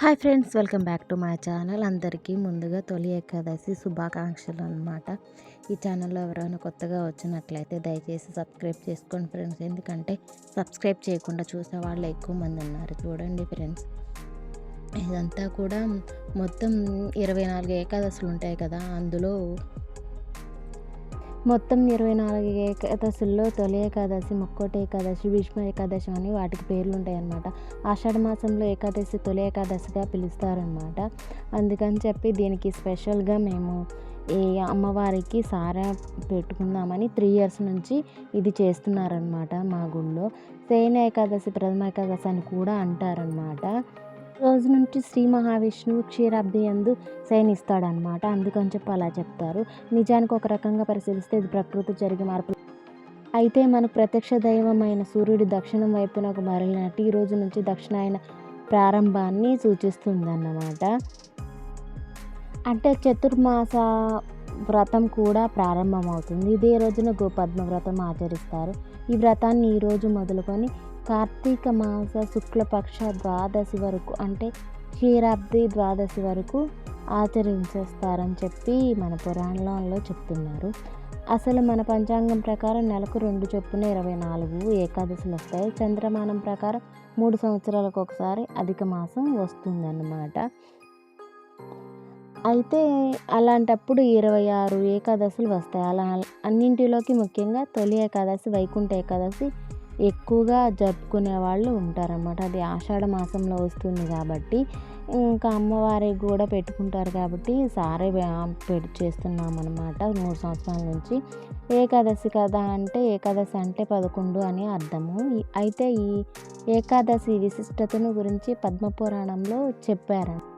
Hi friends welcome back to my channel. అందరికీ ముందుగా తొలి ఏకాదశి శుభాకాంక్షలు అనమాట ఈ ఛానల్లో ఎవరైనా కొత్తగా వచ్చినట్లయితే దయచేసి సబ్స్క్రైబ్ చేసుకోండి ఫ్రెండ్స్. ఎందుకంటే సబ్స్క్రైబ్ చేయకుండా చూసే వాళ్ళు ఎక్కువ మంది ఉన్నారు చూడండి ఫ్రెండ్స్. ఇదంతా కూడా మొత్తం ఇరవై నాలుగు ఏకాదశులు ఉంటాయి కదా అందులో మొత్తం ఇరవై నాలుగు ఏకాదశుల్లో తొలి ఏకాదశి ముక్కోటి ఏకాదశి భీష్మ ఏకాదశి అని వాటికి పేర్లు ఉంటాయన్నమాట. ఆషాఢ మాసంలో ఏకాదశి తొలి ఏకాదశిగా పిలుస్తారనమాట అందుకని చెప్పి దీనికి స్పెషల్గా మేము ఈ అమ్మవారికి సారా పెట్టుకుందామని త్రీ ఇయర్స్ నుంచి ఇది చేస్తున్నారనమాట మా గుళ్ళో. సేన ఏకాదశి ప్రథమ ఏకాదశి అని కూడా అంటారనమాట రోజు నుంచి శ్రీ మహావిష్ణువు క్షీరాబ్ది ఎందు శయనిస్తాడనమాట అందుకని చెప్పి అలా చెప్తారు. నిజానికి ఒక రకంగా పరిశీలిస్తే ఇది ప్రకృతి జరిగే మార్పు అయితే మనకు ప్రత్యక్ష దైవమైన సూర్యుడి దక్షిణం వైపునకు మరలినట్టు ఈ రోజు నుంచి దక్షిణాయన ప్రారంభాన్ని సూచిస్తుందన్నమాట. అంటే చతుర్మాస వ్రతం కూడా ప్రారంభమవుతుంది. ఇదే రోజున గోపద్మ వ్రతం ఆచరిస్తారు. ఈ వ్రతాన్ని ఈరోజు మొదలుకొని కార్తీక మాస శుక్లపక్ష ద్వాదశి వరకు అంటే క్షీరాబ్ది ద్వాదశి వరకు ఆచరించేస్తారని చెప్పి మన పురాణంలో చెప్తున్నారు. అసలు మన పంచాంగం ప్రకారం నెలకు రెండు చొప్పున ఇరవై నాలుగు ఏకాదశులు వస్తాయి. చంద్రమానం ప్రకారం మూడు సంవత్సరాలకు ఒకసారి అధిక మాసం వస్తుందన్నమాట. అయితే అలాంటప్పుడు ఇరవై ఆరు ఏకాదశులు వస్తాయి. అలా అన్నింటిలోకి ముఖ్యంగా తొలి ఏకాదశి వైకుంఠ ఏకాదశి ఎక్కువగా జరుపుకునే వాళ్ళు ఉంటారన్నమాట. అది ఆషాఢ మాసంలో వస్తుంది కాబట్టి ఇంకా అమ్మవారికి కూడా పెట్టుకుంటారు కాబట్టి సారే పెట్టి చేస్తున్నాం అనమాట మూడు సంవత్సరాల నుంచి ఏకాదశి కదా అంటే ఏకాదశి అంటే పదకొండు అని అర్థము. అయితే ఈ ఏకాదశి విశిష్టతను గురించి పద్మపురాణంలో చెప్పారు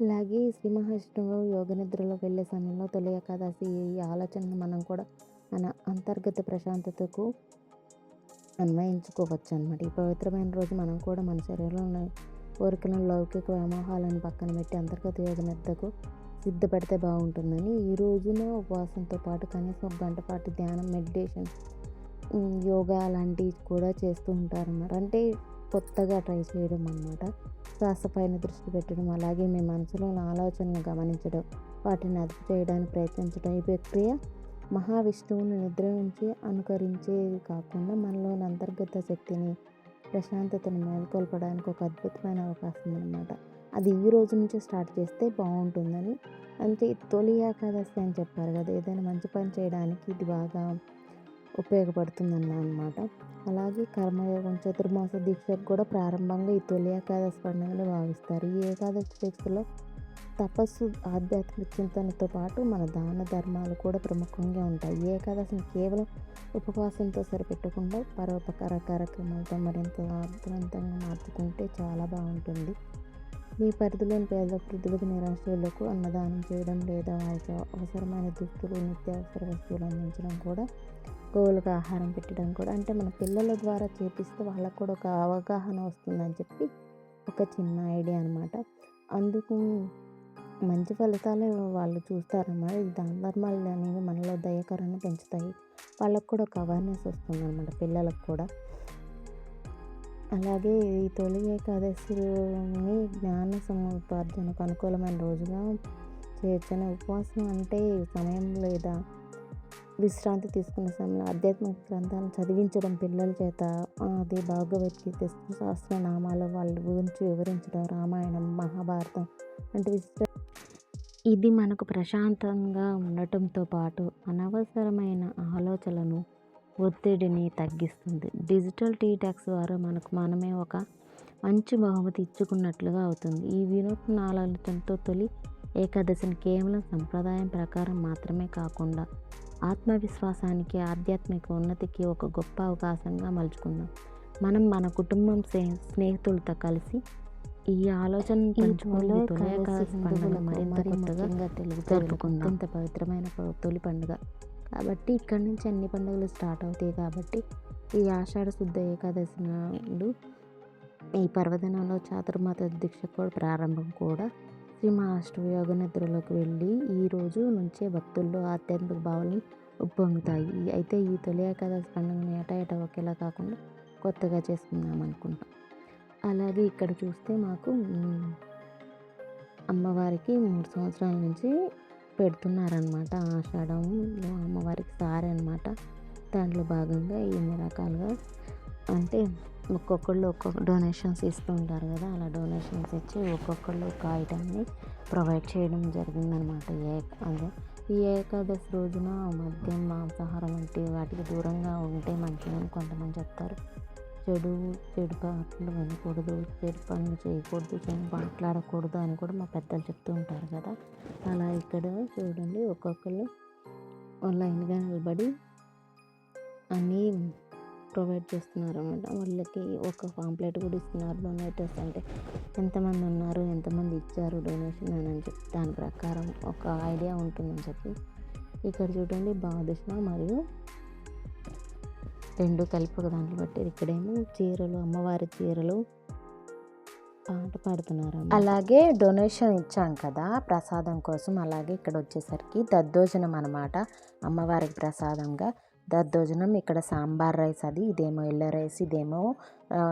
అలాగే శ్రీ మహావిష్ణువు యోగ నిద్రలో వెళ్ళే సమయంలో తొలి ఏకాదశి ఈ ఆలోచనను మనం కూడా మన అంతర్గత ప్రశాంతతకు అన్వయించుకోవచ్చు అనమాట ఈ పవిత్రమైన రోజు మనం కూడా మన శరీరంలో కోరికలను లౌకిక వ్యామోహాలను పక్కన పెట్టి అంతర్గత యోగ నిద్రకు సిద్ధపడితే బాగుంటుందని ఈ రోజున ఉపవాసంతో పాటు కనీసం ఒక గంట పాటు ధ్యానం మెడిటేషన్ యోగా లాంటివి కూడా చేస్తూ ఉంటారు అన్నమాట అంటే కొత్తగా ట్రై చేయడం అన్నమాట. శ్వాస పైన దృష్టి పెట్టడం అలాగే మీ మనసులో ఆలోచనలు గమనించడం వాటిని అదుపు చేయడానికి ప్రయత్నించడం. ఈ ప్రక్రియ మహావిష్ణువుని నిద్ర నుంచి అనుకరించేది కాకుండా మనలోని అంతర్గత శక్తిని ప్రశాంతతను మేల్కొల్పడానికి ఒక అద్భుతమైన అవకాశం అనమాట అది ఈ రోజు నుంచే స్టార్ట్ చేస్తే బాగుంటుందని. అంటే తొలి ఏకాదశి అని చెప్పారు కదా ఏదైనా మంచి పని చేయడానికి ఇది బాగా ఉపయోగపడుతుందన్న అనమాట అలాగే కర్మయోగం చతుర్మాస దీక్షకు కూడా ప్రారంభంగా ఈ తొలి ఏకాదశి పండుగను భావిస్తారు. ఈ ఏకాదశి దీక్షలో తపస్సు ఆధ్యాత్మిక చింతనతో పాటు మన దాన ధర్మాలు కూడా ప్రముఖంగా ఉంటాయి. ఈ ఏకాదశిని కేవలం ఉపవాసంతో సరిపెట్టకుండా పరోపకార కార్యక్రమాలతో మరింత అర్థవంతంగా మార్చుకుంటే చాలా బాగుంటుంది. మీ పరిధిలోని పేద వృద్ధులకు నిరాశ్రయులకు అన్నదానం చేయడం లేదా వారికి అవసరమైన దుస్తులు నిత్యావసర వస్తువులు అందించడం కూడా గోవులకు ఆహారం పెట్టడం కూడా. అంటే మన పిల్లల ద్వారా చేపిస్తే వాళ్ళకు కూడా ఒక అవగాహన వస్తుందని చెప్పి ఒక చిన్న ఐడియా అనమాట అందుకు మంచి ఫలితాలు వాళ్ళు చూస్తారన్నమాట. ఇది దాన ధర్మాలు అనేవి మనలో దయకరాన్ని పెంచుతాయి. వాళ్ళకు కూడా ఒక అవేర్నెస్ వస్తుంది అనమాట పిల్లలకు కూడా. అలాగే ఈ తొలి ఏకాదశిని జ్ఞాన సముపార్జనకు అనుకూలమైన రోజుగా చేయొచ్చని ఉపవాసం అంటే సమయం లేదా విశ్రాంతి తీసుకున్న సమయంలో ఆధ్యాత్మిక గ్రంథాలను చదివించడం పిల్లల చేత అది భగవద్గీత సహస్రనామాలు వాళ్ళ గురించి వివరించడం రామాయణం మహాభారతం అంటే ఇది మనకు ప్రశాంతంగా ఉండటంతో పాటు అనవసరమైన ఆలోచనలను ఒత్తిడిని తగ్గిస్తుంది. డిజిటల్ టీటాక్స్ ద్వారా మనకు మనమే ఒక మంచి బహుమతి ఇచ్చుకున్నట్లుగా అవుతుంది. ఈ వినూత్న ఆలోచనతో తొలి ఏకాదశిని కేవలం సంప్రదాయం ప్రకారం మాత్రమే కాకుండా ఆత్మవిశ్వాసానికి ఆధ్యాత్మిక ఉన్నతికి ఒక గొప్ప అవకాశంగా మలుచుకుందాం. మనం మన కుటుంబం స్నేహితులతో కలిసి ఈ ఆలోచన పంచుకునే తొలి ఏకాదశి పండుగ మరింత కొత్తగా జరుపుకుందాం. ఇంత పవిత్రమైన తొలి పండుగ. కాబట్టి ఇక్కడి నుంచి అన్ని పండుగలు స్టార్ట్ అవుతాయి కాబట్టి ఈ ఆషాఢ శుద్ధ ఏకాదశి నాడు ఈ పర్వదినంలో చాతుర్మాత దీక్ష కూడా ప్రారంభం కూడా. శ్రీ మహాష్టయోగ నిద్రలోకి వెళ్ళి ఈ రోజు నుంచే భక్తుల్లో ఆధ్యాత్మిక భావాలను ఉప్పొంగుతాయి. అయితే ఈ తొలి ఏకాదశి పండుగను ఏటా ఏటా ఒకేలా కాకుండా కొత్తగా చేసుకుందాం అనుకుంటాం. అలాగే ఇక్కడ చూస్తే మాకు అమ్మవారికి మూడు సంవత్సరాల నుంచి పెడుతున్నారనమాట ఆషాఢంలో అమ్మవారికి సారీ అనమాట దాంట్లో భాగంగా ఇన్ని రకాలుగా అంటే ఒక్కొక్కళ్ళు ఒక్కొక్క డొనేషన్స్ ఇస్తూ ఉంటారు కదా అలా డొనేషన్స్ ఇచ్చి ఒక్కొక్కళ్ళు ఒక ఐటమ్ని ప్రొవైడ్ చేయడం జరిగిందనమాట ఏ అదే ఈ ఏకాదశి రోజున మద్యం మాంసాహారం వంటి వాటికి దూరంగా ఉంటే మంచిదని కొంతమంది చెప్తారు. చెడు చెడు పాటలు వినకూడదు చెడు పనులు చేయకూడదు చెడు మాట్లాడకూడదు అని కూడా మా పెద్దలు చెప్తూ ఉంటారు కదా. అలా ఇక్కడ చూడండి ఒక్కొక్కరు లైన్గా నిలబడి అన్నీ ప్రొవైడ్ చేస్తున్నారు అనమాట వాళ్ళకి ఒక పాంప్లెట్ కూడా ఇస్తున్నారు డొనేటర్స్ అంటే ఎంతమంది ఉన్నారు ఎంతమంది ఇచ్చారు డొనేషన్ అని చెప్పి దాని ప్రకారం ఒక ఐడియా ఉంటుందని చెప్పి. ఇక్కడ చూడండి బాదుషా మరియు రెండు కలిపి ఒక దాంట్లో పెట్టారు ఇక్కడేమో చీరలు అమ్మవారి చీరలు పాట పాడుతున్నారు అలాగే డొనేషన్ ఇచ్చాం కదా ప్రసాదం కోసం. అలాగే ఇక్కడ వచ్చేసరికి దద్దోజనం అనమాట అమ్మవారికి ప్రసాదంగా దద్దోజనం ఇక్కడ సాంబార్ రైస్ అది ఇదేమో ఎల్లో రైస్ ఇదేమో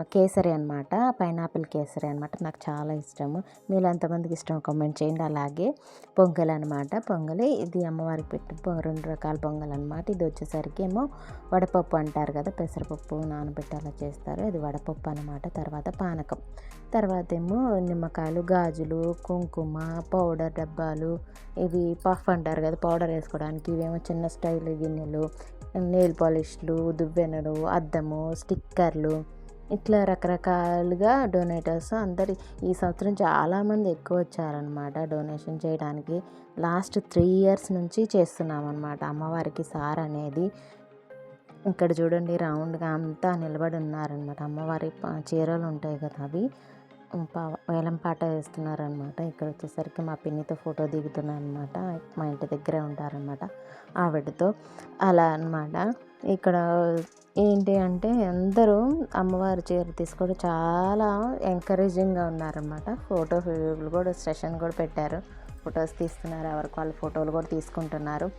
కేసరి అనమాట పైనాపిల్ కేసరి అనమాట నాకు చాలా ఇష్టము. మీరు ఎంతమందికి ఇష్టం కామెంట్ చేయండి. అలాగే పొంగల్ అనమాట పొంగలి. ఇది అమ్మవారికి పెట్టి రెండు రకాల పొంగల్ అనమాట ఇది వచ్చేసరికి ఏమో వడపప్పు అంటారు కదా పెసరపప్పు నానబెట్టి అలా చేస్తారు. అది వడపప్పు అనమాట తర్వాత పానకం. తర్వాత ఏమో నిమ్మకాయలు గాజులు కుంకుమ పౌడర్ డబ్బాలు. ఇవి పఫ్ అంటారు కదా పౌడర్ వేసుకోవడానికి. ఇవేమో చిన్న స్టైల్ గిన్నెలు నెయిల్ పాలిష్లు దువ్వెనలు అద్దము స్టిక్కర్లు. ఇట్లా రకరకాలుగా డొనేటర్స్ అందరి ఈ సంవత్సరం చాలామంది ఎక్కువ వచ్చారనమాట డొనేషన్ చేయడానికి. లాస్ట్ త్రీ ఇయర్స్ నుంచి చేస్తున్నాం అనమాట అమ్మవారికి సార్ అనేది. ఇక్కడ చూడండి రౌండ్గా అంతా నిలబడి ఉన్నారనమాట అమ్మవారి చీరలు ఉంటాయి కదా అవి. పా- వేలం పాట వేస్తున్నారనమాట. ఇక్కడ వచ్చేసరికి మా పిన్నితో ఫోటో దిగుతున్నాను అనమాట మా ఇంటి దగ్గరే ఉంటారనమాట. ఆవిడతో అలా అన్నమాట. ఇక్కడ ఏంటి అంటే అందరూ అమ్మవారి చీర తీసుకోవడం చాలా ఎంకరేజింగ్గా ఉన్నారనమాట. ఫోటో కూడా సెషన్ కూడా పెట్టారు. ఫొటోస్ తీస్తున్నారు. ఎవరికి వాళ్ళ ఫోటోలు కూడా తీసుకుంటున్నారు.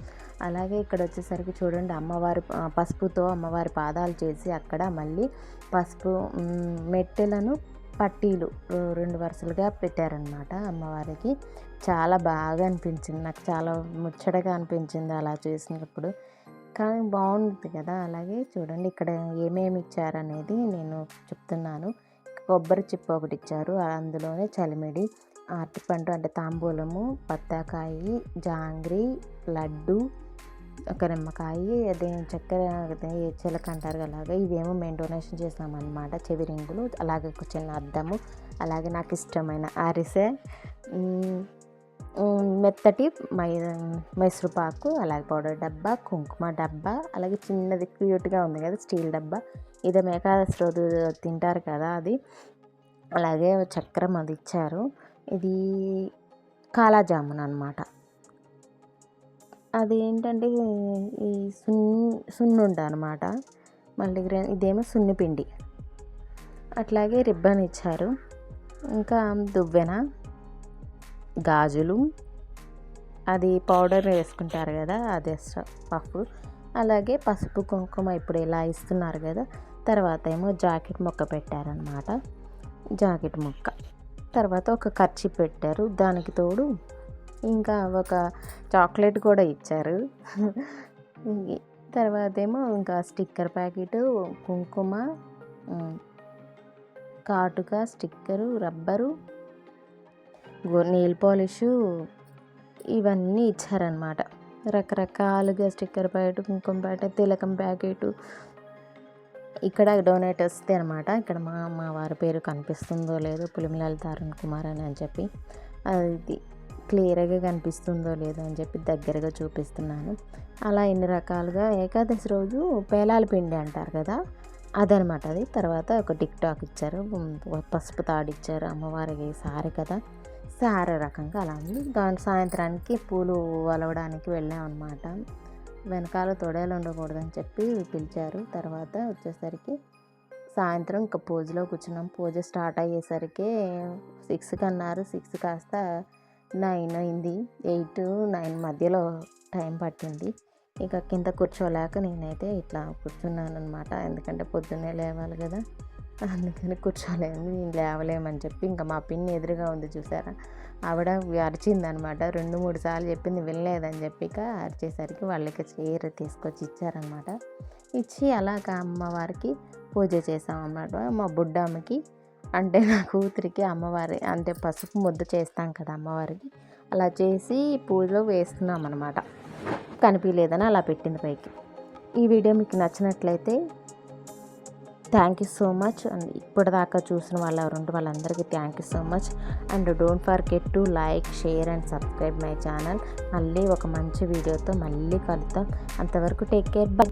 అలాగే ఇక్కడ వచ్చేసరికి చూడండి అమ్మవారి పసుపుతో అమ్మవారి పాదాలు చేసి అక్కడ మళ్ళీ పసుపు మెట్టెలను పట్టీలు రెండు వరుసలుగా పెట్టారనమాట అమ్మవారికి. చాలా బాగా అనిపించింది. నాకు చాలా ముచ్చటగా అనిపించింది అలా చేసినప్పుడు. కానీ బాగుంటుంది కదా అలాగే చూడండి ఇక్కడ ఏమేమి ఇచ్చారనేది నేను చెప్తున్నాను. కొబ్బరి చిప్ప ఒకటి ఇచ్చారు. అందులోనే చలిమిడి అరటిపండు అంటే తాంబూలము బత్తాకాయి జాంగ్రీ లడ్డు ఒక నిమ్మకాయ అదే చక్కెర అదే చిలక అంటారు అలాగే ఇవేమో మేము డొనేషన్ చేసామన్నమాట చెవి రింగులు అలాగే ఒక చిన్న అద్దము అలాగే నాకు ఇష్టమైన అరిసె మెత్తటి మై మైసూరుపాకు అలాగే పౌడర్ డబ్బా కుంకుమ డబ్బా అలాగే చిన్నది క్యూట్గా ఉంది కదా స్టీల్ డబ్బా. ఇదే ఏకాదశి రోజు తింటారు కదా అది. అలాగే చక్రం అది ఇచ్చారు. ఇది కాలాజామున్ అనమాట అది ఏంటంటే ఈ సున్ సున్నుండ అనమాట. మళ్ళీ గ్రే- ఇదేమో సున్నిపిండి అట్లాగే రిబ్బన్ ఇచ్చారు. ఇంకా దువ్వెన గాజులు అది పౌడర్ వేసుకుంటారు కదా అదే పప్పు పఫ్. అలాగే పసుపు కుంకుమ ఇప్పుడు ఇలా ఇస్తున్నారు కదా తర్వాత ఏమో జాకెట్ మొక్క పెట్టారనమాట. జాకెట్ ముక్క. తర్వాత ఒక ఖర్చు పెట్టారు. దానికి తోడు ఇంకా ఒక చాక్లెట్ కూడా ఇచ్చారు. తర్వాత ఏమో ఇంకా స్టిక్కర్ ప్యాకెట్ కుంకుమ కాటుక స్టిక్కరు రబ్బరు నెయిల్ పాలిష్ ఇవన్నీ ఇచ్చారనమాట రకరకాలుగా స్టిక్కర్ ప్యాకెట్ కుంకుమ ప్యాకెట్ తిలకం ప్యాకెట్ ఇక్కడ డొనేట్ వస్తే అనమాట ఇక్కడ మా మా వారి పేరు కనిపిస్తుందో లేదో పులిమిలాల్ అరుణ్ కుమార్ అని అని చెప్పి. అది క్లియర్గా కనిపిస్తుందో లేదో అని చెప్పి దగ్గరగా చూపిస్తున్నాను. అలా ఎన్ని రకాలుగా ఏకాదశి రోజు పేలాల పిండి అంటారు కదా అదనమాట అది. తర్వాత ఒక టిక్ టాక్ ఇచ్చారు పసుపు తాడు ఇచ్చారు అమ్మవారికి సారీ కదా సారీ రకంగా అలా ఉంది. దాని సాయంత్రానికి పూలు అలవడానికి వెళ్ళాం అనమాట వెనకాల తొడేలు ఉండకూడదని చెప్పి పిలిచారు. తర్వాత వచ్చేసరికి సాయంత్రం ఇంకా పూజలో కూర్చున్నాం. పూజ స్టార్ట్ అయ్యేసరికి సిక్స్కి అన్నారు సిక్స్ కాస్త నైన్ అయింది. ఎయిట్ నైన్ మధ్యలో టైం పట్టింది. ఇక కింద కూర్చోలేక నేనైతే ఇట్లా కూర్చున్నాను అనమాట ఎందుకంటే పొద్దున్నే లేవాలి కదా. అందుకని కూర్చోలేను నేను లేవలేమని చెప్పి ఇంకా మా పిన్ని ఎదురుగా ఉంది చూసారా? ఆవిడ అరిచిందనమాట రెండు మూడు సార్లు చెప్పింది వినలేదని చెప్పి ఇక అరిచేసరికి వాళ్ళకి చీర తీసుకొచ్చి ఇచ్చారనమాట ఇచ్చి అలాగ అమ్మవారికి పూజ చేసామన్నమాట మా బుడ్డమ్మకి అంటే నా కూతురికి అమ్మవారి అంటే పసుపు ముద్ద చేస్తాం కదా అమ్మవారికి. అలా చేసి పూజలో వేస్తున్నాం అనమాట కనిపించలేదని అలా పెట్టింది పైకి. ఈ వీడియో మీకు నచ్చినట్లయితే thank you so much. And ఇప్పటిదాకా చూసిన వాళ్ళు ఎవరుంటే వాళ్ళందరికీ thank you so much. And don't forget to like share and subscribe my channel. మళ్ళీ ఒక మంచి వీడియోతో మళ్ళీ కలుద్దాం. అంతవరకు టేక్ కేర్. బై.